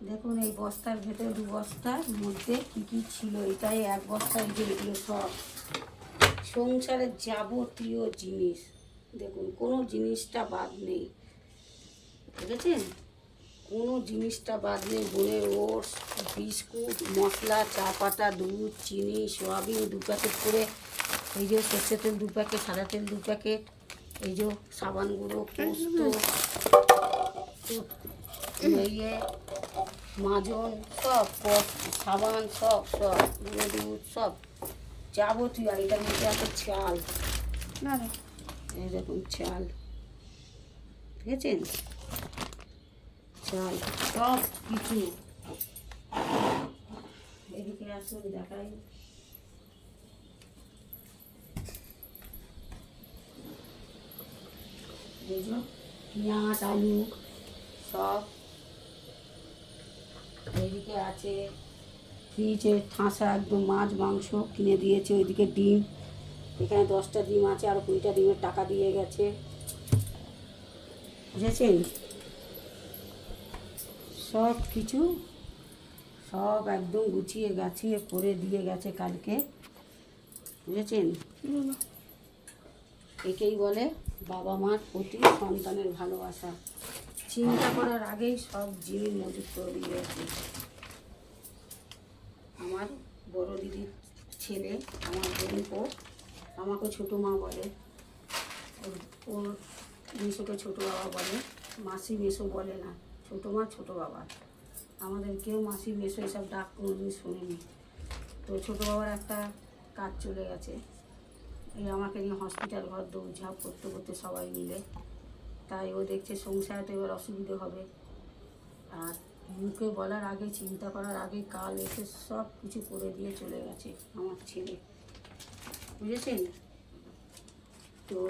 দেখুন এই বস্তার ভেতরে দু বস্তার মধ্যে কি কি ছিল? এটাই এক বস্তায় যে এগুলো সব। সংসারের যাবতীয় জিনিস। দেখুন কোনো জিনিসটা বাদ নেই। বুঝেছেন? কোনো জিনিসটা বাদ নেই। বোনের ওটস বিস্কুট মশলা চা পাতা দুধ চিনি সোয়াবিন দু প্যাকেট করে এই যে সর্ষে তেল দু প্যাকেট সাদা তেল দু প্যাকেট এই যে সাবান গুঁড়ো পোস্ত ইয়ে মাজন সব পট- সাবান সব সব গুঁড়ো দুধ সব। যাবতীয় আর এটার মধ্যে আছে চাল। না না এই দেখুন চাল। দেখেছেন? চাল সব কিছু। এদিকে আসুন দেখাই। বুঝলো পেঁয়াজ আলু সব। এদিকে আছে ফ্রিজে ঠাসা একদম মাছ মাংস কিনে দিয়েছে ওইদিকে ডিম। এখানে দশটা ডিম আছে আর কুড়িটা ডিমের টাকা দিয়ে গেছে। বুঝেছেন? সব কিছু সব একদম গুছিয়ে গাছিয়ে করে দিয়ে গেছে কালকে। বুঝেছেন। একেই বলে বাবা মার প্রতি সন্তানের ভালোবাসা। চিন্তা করার আগেই সব জিনিস মজুত করে দিয়ে গেছে। আমার বড় দিদির ছেলে, আমার বোনকে আমাকে ছোটো মা বলে। ওর মেসোকে ছোটো বাবা বলে, মাসি মেসো বলে না, ছোটো মা ছোটো বাবা। আমাদের কেউ মাসি মেসো এসব ডাক কোনোদিন শোনেনি। তো ছোটো বাবার একটা কাজ চলে গেছে। এই আমাকে নিয়ে হসপিটাল ঘর দৌড়ঝাঁপ করতে করতে সবাই মিলে। তাই ও দেখছে সংসারে তো এবার অসুবিধে হবে। আর মুখে বলার আগে, চিন্তা করার আগে কাল এসে সব কিছু করে দিয়ে চলে গেছে আমার ছেলে। বুঝেছেন? তো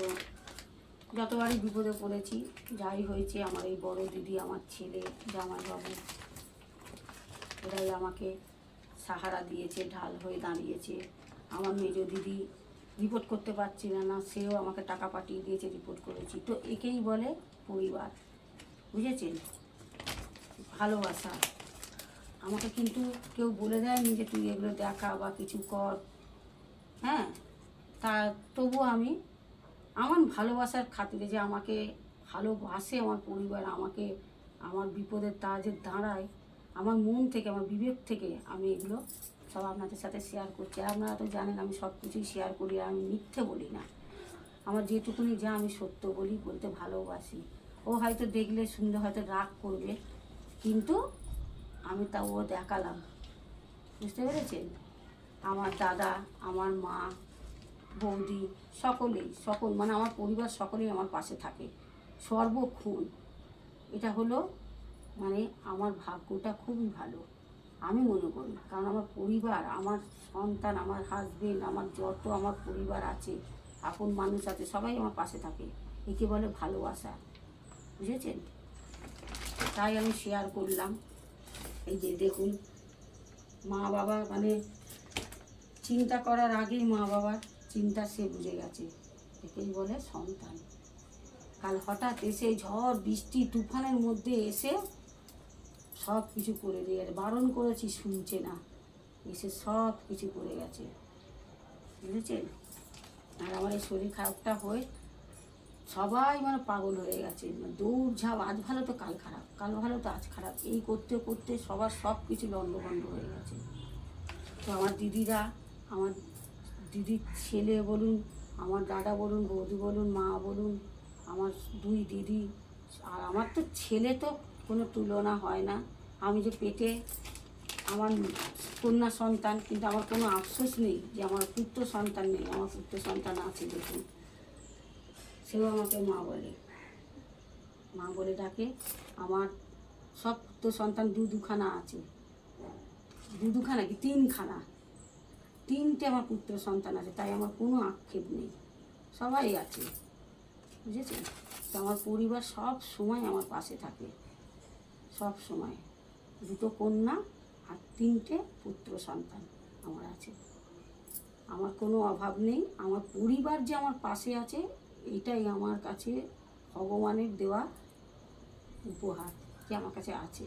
যতবারই বিপদে পড়েছি, যাই হয়েছে, আমার এই বড় দিদি, আমার ছেলে, জামাইবাবু, এরাই আমাকে সাহারা দিয়েছে, ঢাল হয়ে দাঁড়িয়েছে। আমার মেজ দিদি রিপোর্ট করতে পারছি না না, সেও আমাকে টাকা পাঠিয়ে দিয়েছে রিপোর্ট করেছি। তো একেই বলে পরিবার। বুঝেছেন? ভালোবাসা। আমাকে কিন্তু কেউ বলে দেয়নি যে তুই এগুলো দেখা বা কিছু কর। হ্যাঁ তা তবু আমি আমার ভালোবাসার খাতিরে যে আমাকে ভালোবাসে আমার পরিবার, আমাকে আমার বিপদের তা যে দাঁড়ায়, আমার মন থেকে, আমার বিবেক থেকে আমি এগুলো সব আপনাদের সাথে শেয়ার করছি। আর আপনারা তো জানেন আমি সব কিছুই শেয়ার করি, আর আমি মিথ্যে বলি না। আমার যেটুকুনি যা আমি সত্য বলি, বলতে ভালোবাসি। ও হয়তো দেখলে, শুনলে হয়তো রাগ করবে। কিন্তু আমি তা ও দেখালাম। বুঝতে পেরেছেন? আমার দাদা, আমার মা, বৌদি, সকলেই, সকল মানে আমার পরিবার সকলেই আমার পাশে থাকে। সর্বক্ষণ। এটা হলো মানে আমার ভাগ্যটা খুবই ভালো। আমি মনে করি, কারণ আমার পরিবার, আমার সন্তান, আমার হাজবেন্ড আমার যত আমার পরিবার আছে, আপন মানুষ আছে, সবাই আমার পাশে থাকে। একে বলে ভালোবাসা। বুঝেছেন? তাই আমি শেয়ার করলাম। এই যে দেখুন, মা বাবা মানে চিন্তা করার আগেই মা বাবার চিন্তা সে বুঝে গেছে। একেই বলে সন্তান। কাল হঠাৎ এসে ঝড়, বৃষ্টি, তুফানের মধ্যে এসে সব কিছু করে দিয়ে গেছে বারণ করেছি, শুনছে না। এসে সব কিছু করে গেছে। বুঝেছেন? আর আমার এই শরীর খারাপটা হয়ে সবাই মানে পাগল হয়ে গেছে। মানে দৌড় ঝাঁপ, আজ ভালো তো কাল খারাপ, কাল ভালো তো আজ খারাপ। এই করতে করতে সবার সব কিছু লণ্ডভণ্ড হয়ে গেছে। তো আমার দিদিরা, আমার দিদির ছেলে বলুন, আমার দাদা বলুন, বৌদি বলুন, মা বলুন, আমার দুই দিদি, আর আমার তো ছেলে তো কোনো তুলনা হয় না। আমি যে পেটে আমার কন্যা সন্তান, কিন্তু আমার কোনো আফসোস নেই যে আমার পুত্র সন্তান নেই, আমার পুত্র সন্তান আছে দেখুন। সেও আমাকে মা বলে। মা বলে ডাকে আমার সব পুত্র সন্তান দু দুখানা আছে। দু দুখানা কি? তিনখানা। তিনটে আমার পুত্র সন্তান আছে, তাই আমার কোনো আক্ষেপ নেই। সবাই আছে। বুঝেছেন? তো আমার পরিবার সব সময় আমার পাশে থাকে। সব সময়। দুটো কন্যা আর তিনটে পুত্র সন্তান আমার আছে। আমার কোনো অভাব নেই। আমার পরিবার যে আমার পাশে আছে এটাই আমার কাছে ভগবানের দেওয়া উপহার যে আমার কাছে আছে।